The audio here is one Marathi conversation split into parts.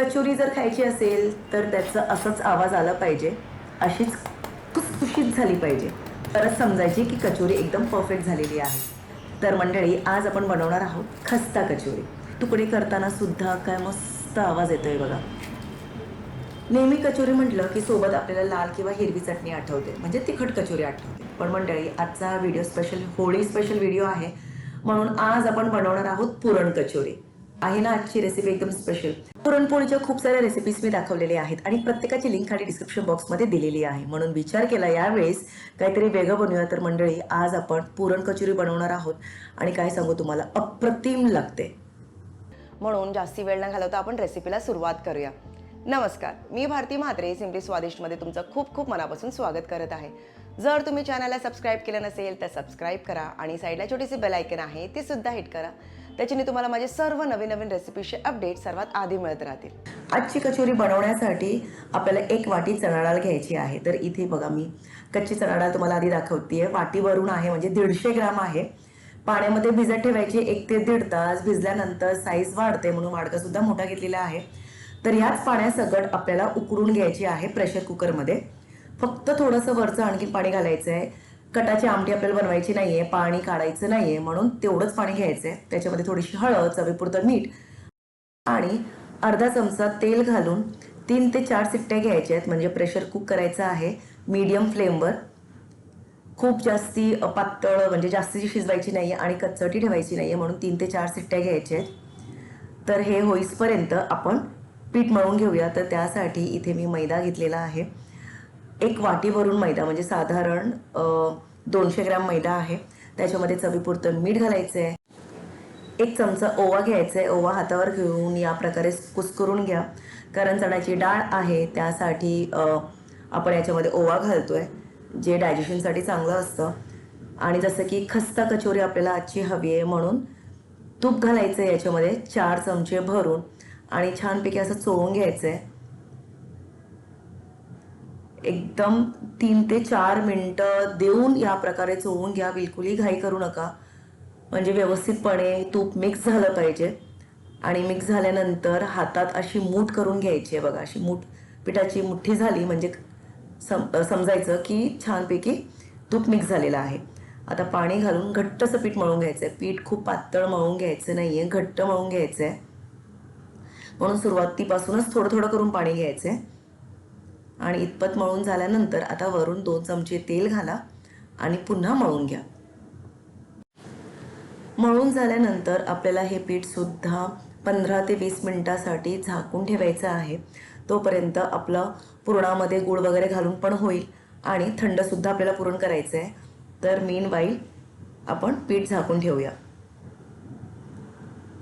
कचोरी जर खायची असेल तर त्याचं असंच आवाज आला पाहिजे. अशीच खुसखुशीत झाली पाहिजे. परत समजायची की कचोरी एकदम परफेक्ट झालेली आहे. तर मंडळी आज आपण बनवणार आहोत खस्ता कचोरी. तुकडे करताना सुद्धा काय मस्त आवाज येतोय बघा. नेहमी कचोरी म्हटलं की सोबत आपल्याला लाल किंवा हिरवी चटणी आठवते. म्हणजे तिखट कचोरी आठवते. पण मंडळी आजचा video special Holi special video आहे. म्हणून आज आपण बनवणार आहोत पुरण कचोरी. आहे ना आजची रेसिपी एकदम स्पेशल पुरणपोळीच्या खूप साऱ्या रेसिपीज मी दाखवलेल्या आहेत आणि प्रत्येकाची लिंक खाली डिस्क्रिप्शन बॉक्समध्ये दिलेली आहे. म्हणून विचार केला यावेळेस काहीतरी वेगळं बनवूया. तर मंडळी आज आपण पुरण कचोरी बनवणार आहोत आणि काय सांगू तुम्हाला? अप्रतिम लागते. म्हणून जास्ती वेळ न घालवता आपण रेसिपीला सुरुवात करूया. नमस्कार मी भारती म्हात्रे सिम्पली स्वादिष्टमध्ये तुमचं खूप खूप मनापासून स्वागत करत आहे. जर तुम्ही चॅनलला सबस्क्राईब केलं नसेल तर सबस्क्राईब करा आणि साईडला छोटीशी बेलायकन आहे ती सुद्धा हिट करा. त्याच्याने तुम्हाला माझे सर्व नवीन नवीन रेसिपीचे अपडेट सर्वात आधी मिळत राहतील. आजची कचोरी बनवण्यासाठी आपल्याला एक वाटी चणा डाळ घ्यायची आहे. तर इथे बघा मी कच्ची चणा डाळ तुम्हाला आधी दाखवते वाटीवरून आहे म्हणजे दीडशे ग्राम आहे. पाण्यामध्ये भिजत ठेवायची एक ते दीड तास. भिजल्यानंतर साईज वाढते म्हणून वाडका सुद्धा मोठा घेतलेला आहे. तर याच पाण्यासकट आपल्याला उकडून घ्यायची आहे प्रेशर कुकरमध्ये फक्त थोडंसं वरचं आणखी पाणी घालायचं आहे कटाची आमटी आपल्याला बनवायची नाहीये पाणी काढायचं नाहीये म्हणून तेवढंच पाणी घ्यायचंय. त्याच्यामध्ये थोडीशी हळद चवीपुरतं मीठ आणि अर्धा चमचा तेल घालून तीन ते चार सिट्ट्या घ्यायच्या आहेत. म्हणजे प्रेशर कुक करायचं आहे मीडियम फ्लेमवर खूप जास्ती पातळ म्हणजे जास्तीची शिजवायची नाही आहे आणि कच्चटी ठेवायची नाही आहे म्हणून तीन ते चार सिट्ट्या घ्यायच्या आहेत. तर हे होईसपर्यंत आपण पीठ मळून घेऊया. तर त्यासाठी इथे मी मैदा घेतलेला आहे. एक वाटीवरून मैदा म्हणजे साधारण दोनशे ग्रॅम मैदा आहे. त्याच्यामध्ये चवीपुरतं मीठ घालायचं आहे एक चमचा ओवा घ्यायचा आहे ओवा हातावर घेऊन या प्रकारे कुस्करून घ्या. कारण चण्याची डाळ आहे त्यासाठी आपण याच्यामध्ये ओवा घालतोय जे डायजेशनसाठी चांगलं असतं. आणि जसं की खस्ता कचोरी आपल्याला आजची हवी आहे म्हणून तूप घालायचं आहे याच्यामध्ये चार चमचे भरून. आणि छानपैकी असं चोळून घ्यायचं आहे एकदम तीन ते चार मिनटं देऊन या प्रकारे चोळून घ्या बिलकुलही घाई करू नका. म्हणजे व्यवस्थितपणे तूप मिक्स झालं पाहिजे. आणि मिक्स झाल्यानंतर हातात अशी मूठ करून घ्यायची आहे बघा अशी मूठ पिठाची मुठ्ठी झाली म्हणजे सम समजायचं की छानपैकी तूप मिक्स झालेलं आहे. आता पाणी घालून घट्टसं पीठ मळून घ्यायचं आहे पीठ खूप पातळ मळून घ्यायचं नाही आहे घट्ट मळून घ्यायचं आहे म्हणून सुरुवातीपासूनच थोडं थोडं करून पाणी घ्यायचं आहे आणि इतपत मळून झाल्यानंतर आता वरून दोन चमचे तेल घाला आणि पुन्हा मळून घ्या. मळून झाल्यानंतर आपल्याला हे पीठ सुद्धा पंधरा ते वीस मिनिटासाठी झाकून ठेवायचं आहे. तोपर्यंत आपलं पुरणामध्ये गूळ वगैरे घालून पण होईल आणि थंडसुद्धा आपल्याला पुरण करायचं आहे तर मीन वाईल आपण पीठ झाकून ठेवूया.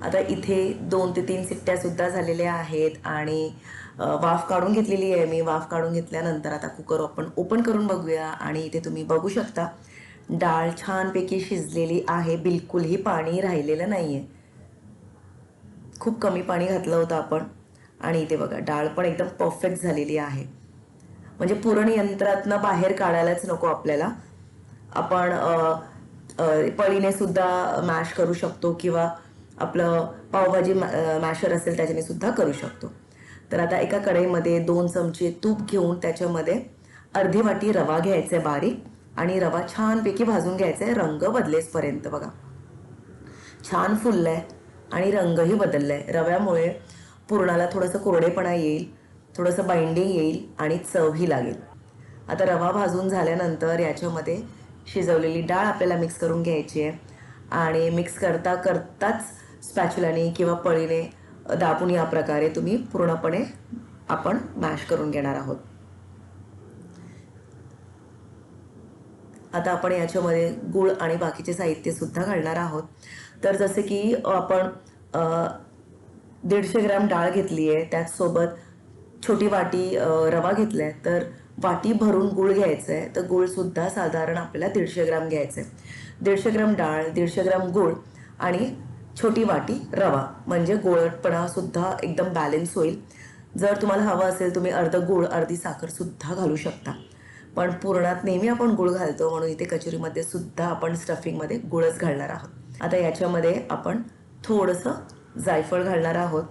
आता इथे दोन ते तीन सिट्ट्या सुद्धा झालेल्या आहेत आणि वाफ काढून घेतलेली आहे मी. वाफ काढून घेतल्यानंतर आता कुकर आपण ओपन करून बघूया आणि इथे तुम्ही बघू शकता डाळ छानपैकी शिजलेली आहे. बिलकुलही पाणी राहिलेलं नाही आहे खूप कमी पाणी घातलं होतं आपण. आणि इथे बघा डाळ पण एकदम परफेक्ट झालेली आहे. म्हणजे पुरण यंत्रातनं बाहेर काढायलाच नको आपल्याला. आपण पळीने सुद्धा मॅश करू शकतो किंवा आपलं पावभाजी मॅशर असेल त्याच्याने सुद्धा करू शकतो. तर आता एका कढईमध्ये दोन चमचे तूप घेऊन त्याच्यामध्ये अर्धी वाटी रवा घ्यायचा आहे बारीक आणि रवा छानपैकी भाजून घ्यायचा. आहे रंग बदलेसपर्यंत बघा. छान फुललाय आणि रंगही बदललाय. रव्यामुळे पुरणाला थोडंसं कोरडेपणा येईल थोडंसं बाइंडिंग येईल आणि चवही लागेल. आता रवा भाजून झाल्यानंतर याच्यामध्ये शिजवलेली डाळ आपल्याला मिक्स करून घ्यायची आहे. आणि मिक्स करता करताच स्पॅच्युलाने किंवा पळीने दाबून या प्रकारे तुम्ही पूर्णपणे आपण मॅश करून घेणार आहोत. आता आपण याच्यामध्ये गूळ आणि बाकीचे साहित्यसुद्धा घालणार आहोत. तर जसे की आपण दीडशे ग्रॅम डाळ घेतली आहे. त्याचसोबत छोटी वाटी रवा घेतला आहे तर वाटी भरून गूळ घ्यायचं आहे तर गुळसुद्धा साधारण आपल्याला दीडशे ग्रॅम घ्यायचं आहे दीडशे ग्रॅम डाळ दीडशे ग्रॅम गूळ आणि छोटी वाटी रवा. म्हणजे गोळटपणा सुद्धा एकदम बॅलन्स होईल. जर तुम्हाला हवं असेल तुम्ही अर्ध गूळ अर्धी साखर सुद्धा घालू शकता. पण पुरणात नेहमी आपण गुळ घालतो म्हणून इथे कचोरीमध्ये सुद्धा आपण स्टफिंगमध्ये गुळच घालणार आहोत. आता याच्यामध्ये आपण थोडंसं जायफळ घालणार आहोत.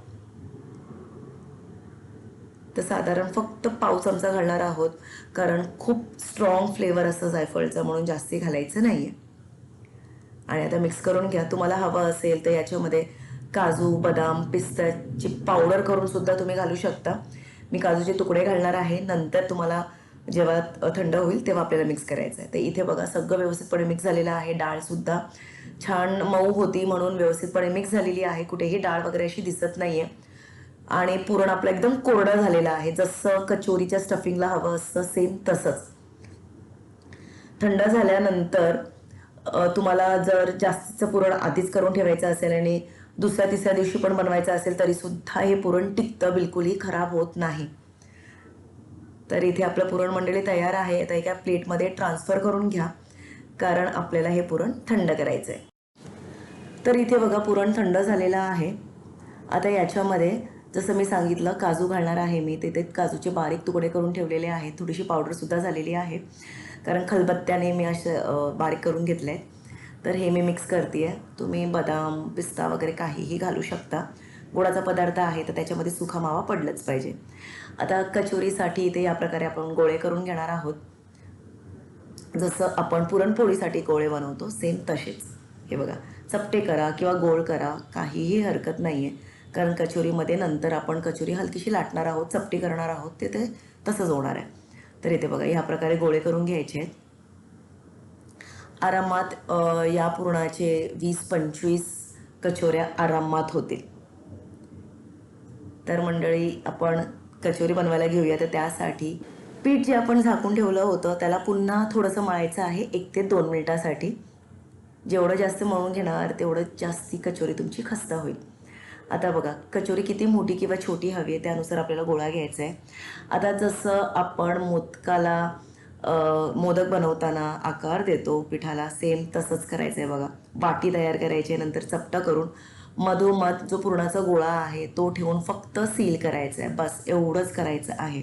तर साधारण फक्त पाव चमचा घालणार आहोत. कारण खूप स्ट्रॉंग फ्लेवर असं जायफळचं म्हणून जास्ती घालायचं नाही आहे आणि आता मिक्स करून घ्या. तुम्हाला हवं असेल तर याच्यामध्ये काजू बदाम पिस्ताची पावडर करून सुद्धा तुम्ही घालू शकता. मी काजूचे तुकडे घालणार आहे. नंतर तुम्हाला जेव्हा थंड होईल तेव्हा आपल्याला मिक्स करायचं आहे. तर इथे बघा सगळं व्यवस्थितपणे मिक्स झालेलं आहे. डाळसुद्धा छान मऊ होती म्हणून व्यवस्थितपणे मिक्स झालेली आहे. कुठेही डाळ वगैरे अशी दिसत नाही आहे आणि पुरण आपलं एकदम कोरडं झालेलं आहे. जसं कचोरीच्या स्टफिंगला हवं असतं सेम तसंच. थंड झाल्यानंतर तुम्हाला जर जास्तीचं पुरण आधीच करून ठेवायचं असेल आणि दुसऱ्या तिसऱ्या दिवशी पण बनवायचं असेल तरी सुद्धा हे पुरण टिकतं बिलकुलही खराब होत नाही. तर इथे आपलं पुरण मंडळी तयार आहे. आता एका प्लेटमध्ये ट्रान्सफर करून घ्या कारण आपल्याला हे पुरण थंड करायचं आहे तर इथे बघा पुरण थंड झालेलं आहे. आता याच्यामध्ये जसं मी सांगितलं काजू घालणार आहे मी. तिथे काजूचे बारीक तुकडे करून ठेवलेले आहेत. थोडीशी पावडरसुद्धा झालेली आहे. कारण खलबत्त्याने मी असे बारीक करून घेतले आहेत तर हे मी मिक्स करते आहे तुम्ही बदाम पिस्ता वगैरे काहीही घालू शकता. गोडाचा पदार्थ आहे तर त्याच्यामध्ये सुखा मावा पडलंच पाहिजे. आता कचोरीसाठी इथे या प्रकारे आपण गोळे करून घेणार आहोत. जसं आपण पुरणपोळीसाठी गोळे बनवतो सेम तसेच. हे बघा चपटे करा किंवा गोळ करा काहीही हरकत नाही आहे कारण कचोरीमध्ये नंतर आपण कचोरी हलकीशी लाटणार आहोत चपटी करणार आहोत ते ते तसंच होणार आहे. तर इथे बघा ह्या प्रकारे गोळे करून घ्यायचे आहेत. आरामात या पुरणाचे वीस पंचवीस कचोऱ्या आरामात होतील. तर मंडळी आपण कचोरी बनवायला घेऊया. तर त्यासाठी पीठ जे आपण झाकून ठेवलं होतं त्याला पुन्हा थोडंसं मळायचं आहे एक ते दोन मिनिटासाठी. जेवढं जास्त मळून घेणार तेवढं जास्ती कचोरी तुमची खस्ता होईल. आता बघा कचोरी किती मोठी किंवा छोटी हवी आहे त्यानुसार आपल्याला गोळा घ्यायचा आहे आता जसं आपण मोदकाला मोदक बनवताना आकार देतो पिठाला सेम तसंच करायचं आहे बघा. वाटी तयार करायची आहे, नंतर चपटा करून मधोमध जो पुरणाचा गोळा आहे तो ठेवून फक्त सील करायचा आहे बस एवढंच करायचं आहे.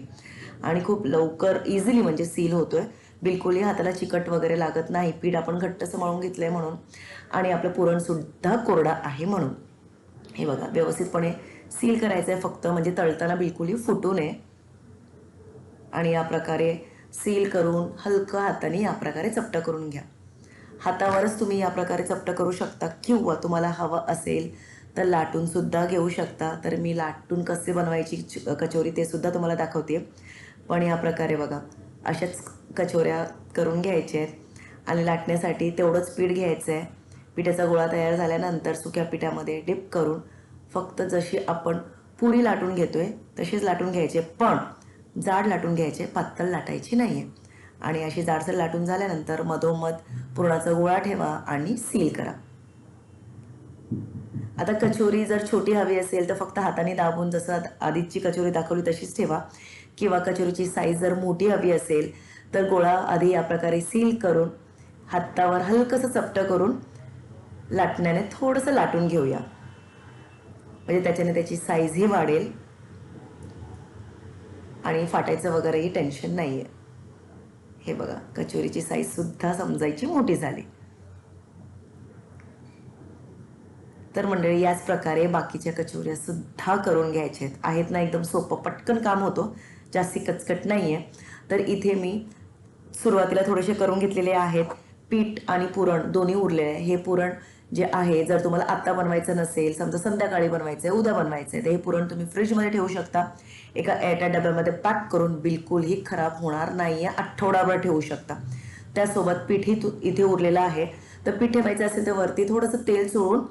आणि खूप लवकर इझिली म्हणजे सील होतोय. बिलकुलही हाताला चिकट वगैरे लागत नाही. पीठ आपण घट्टसं मळून घेतलं आहे म्हणून. आणि आपलं पुरणसुद्धा कोरडा आहे म्हणून. हे बघा व्यवस्थितपणे सील करायचं आहे फक्त म्हणजे तळताना बिलकुलही फुटू नये. आणि या प्रकारे सील करून हलकं हाताने या प्रकारे चपट करून घ्या. हातावरच तुम्ही या प्रकारे चपट करू शकता किंवा तुम्हाला हवं असेल तर लाटूनसुद्धा घेऊ शकता. तर मी लाटून कसे बनवायची च- कचोरी ते सुद्धा तुम्हाला दाखवते. पण या प्रकारे बघा अशाच कचोऱ्या करून घ्यायच्या आहेत. आणि लाटण्यासाठी तेवढंच पीठ घ्यायचं आहे पिठाचा गोळा तयार झाल्यानंतर सुक्या पिठामध्ये डिप करून फक्त जशी आपण पुरी लाटून घेतोय तशीच लाटून घ्यायचे. पण जाड लाटून घ्यायचे पातळ लाटायची नाही आहे आणि अशी जाडसर लाटून झाल्यानंतर मधोमध पुरणाचा गोळा ठेवा आणि सील करा. आता कचोरी जर छोटी हवी असेल तर फक्त हाताने दाबून जसं आधीची कचोरी दाखवली तशीच ठेवा. किंवा कचोरीची साईज जर मोठी हवी असेल तर गोळा आधी या प्रकारे सील करून हातावर हलकंसं चपटं करून लाटण्याने थोडंसं लाटून घेऊया. म्हणजे त्याच्याने त्याची साईजही वाढेल. आणि फाटायचं वगैरेही टेन्शन नाही आहे हे बघा कचोरीची साईज सुद्धा समजायची मोठी झाली. तर मंडळी याच प्रकारे बाकीच्या कचोऱ्या सुद्धा करून घ्यायच्या आहेत. आहेत ना एकदम सोपं पटकन काम होतो. जास्ती कचकट नाही आहे तर इथे मी सुरुवातीला थोडेसे करून घेतलेले आहेत. पीठ आणि पुरण दोन्ही उरलेले आहे. हे पुरण जे आहे जर तुम्हाला आत्ता बनवायचं नसेल समजा संध्याकाळी बनवायचं आहे उद्या बनवायचं आहे तर हे पुरण तुम्ही फ्रीजमध्ये ठेवू शकता. एका एटा डब्यामध्ये पॅक करून बिलकुलही खराब होणार नाही आहे आठवडाभर ठेवू शकता. त्यासोबत पीठही तु इथे उरलेलं आहे. तर पीठ ठेवायचं असेल तर वरती थोडंसं तेल चोळून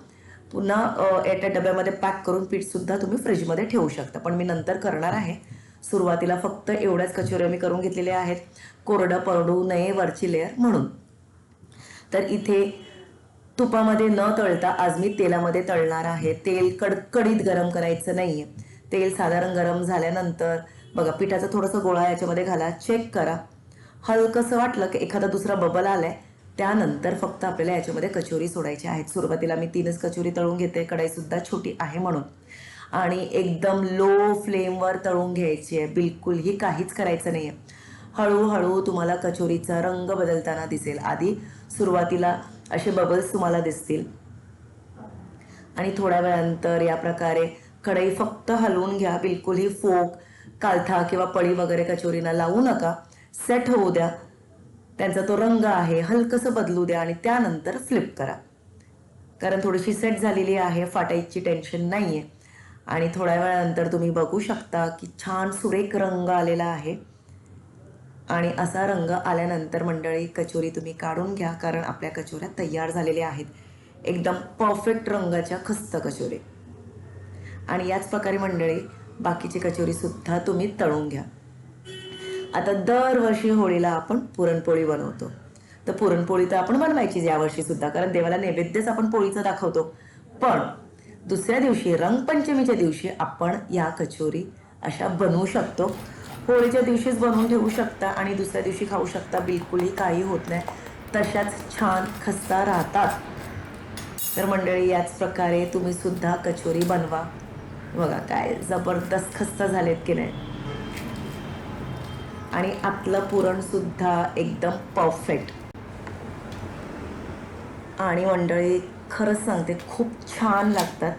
पुन्हा एअरटाईट डब्यामध्ये पॅक करून पीठसुद्धा तुम्ही फ्रीजमध्ये ठेवू शकता. पण मी नंतर करणार आहे. सुरुवातीला फक्त एवढ्याच कचोऱ्या मी करून घेतलेल्या आहेत. कोरडं पडू नये वरची लेअर म्हणून. तर इथे तुपामध्ये न तळता आज मी तेलामध्ये तळणार आहे. तेल कडकडीत गरम करायचं नाही आहे तेल साधारण गरम झाल्यानंतर बघा पिठाचा थोडंसं गोळा याच्यामध्ये घाला चेक करा. हलकंसं वाटलं की एखादा दुसरा बबल आलाय त्यानंतर फक्त आपल्याला याच्यामध्ये कचोरी सोडायची आहेत सुरुवातीला मी तीनच कचोरी तळून घेते कढाईसुद्धा छोटी आहे म्हणून. आणि एकदम लो फ्लेमवर तळून घ्यायची आहे. बिलकुलही काहीच करायचं नाही आहे हळूहळू तुम्हाला कचोरीचा रंग बदलताना दिसेल. आधी सुरुवातीला असे बबल्स तुम्हाला दिसतील. आणि थोड्या वेळानंतर या प्रकारे कढई फक्त हलवून घ्या. बिलकुलही फोक कालथा किंवा पळी वगैरे कचोरीला लावू नका. सेट होऊ द्या. त्यांचा तो रंग आहे. हलकंसं बदलू द्या आणि त्यानंतर फ्लिप करा. कारण थोडीशी सेट झालेली आहे. फाटायची टेन्शन नाही आहे आणि थोड्या वेळानंतर तुम्ही बघू शकता की छान सुरेख रंग आलेला आहे. आणि असा रंग आल्यानंतर मंडळी कचोरी तुम्ही काढून घ्या कारण आपल्या कचोऱ्या तयार झालेल्या आहेत. एकदम परफेक्ट रंगाच्या खस्त कचोरी. आणि याच प्रकारे मंडळी बाकीची कचोरीसुद्धा तुम्ही तळून घ्या. आता दरवर्षी होळीला आपण पुरणपोळी बनवतो. तर पुरणपोळी तर आपण बनवायचीच यावर्षी सुद्धा कारण देवाला नैवेद्यच आपण पोळीचं दाखवतो. पण दुसऱ्या दिवशी रंगपंचमीच्या दिवशी आपण या कचोरी अशा बनवू शकतो. होळीच्या दिवशीच बनवून ठेवू शकता आणि दुसऱ्या दिवशी खाऊ शकता. बिलकुलही काही होत नाही. तशाच छान खस्ता राहतात. तर मंडळी याच प्रकारे तुम्ही सुद्धा कचोरी बनवा. बघा काय जबरदस्त खस्ता झालेत की नाही. आणि आपलं पुरण सुद्धा एकदम परफेक्ट. आणि मंडळी खरंच सांगते खूप छान लागतात.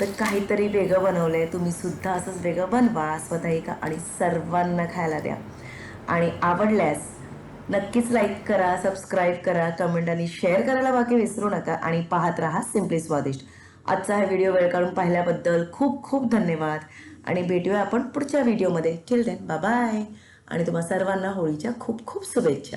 तर काहीतरी वेगळं बनवलं आहे तुम्ही सुद्धा असंच वेगळं बनवा स्वतःही का आणि सर्वांना खायला द्या. आणि आवडल्यास नक्कीच लाईक करा सबस्क्राईब करा कमेंट आणि शेअर करायला बाकी विसरू नका आणि पाहत राहा सिम्पली स्वादिष्ट आजचा हा व्हिडिओ वेळ काढून पाहिल्याबद्दल खूप खूप धन्यवाद. आणि भेटूया आपण पुढच्या व्हिडिओमध्ये टिल देन बाय आणि तुम्हा सर्वांना होळीच्या खूप खूप शुभेच्छा.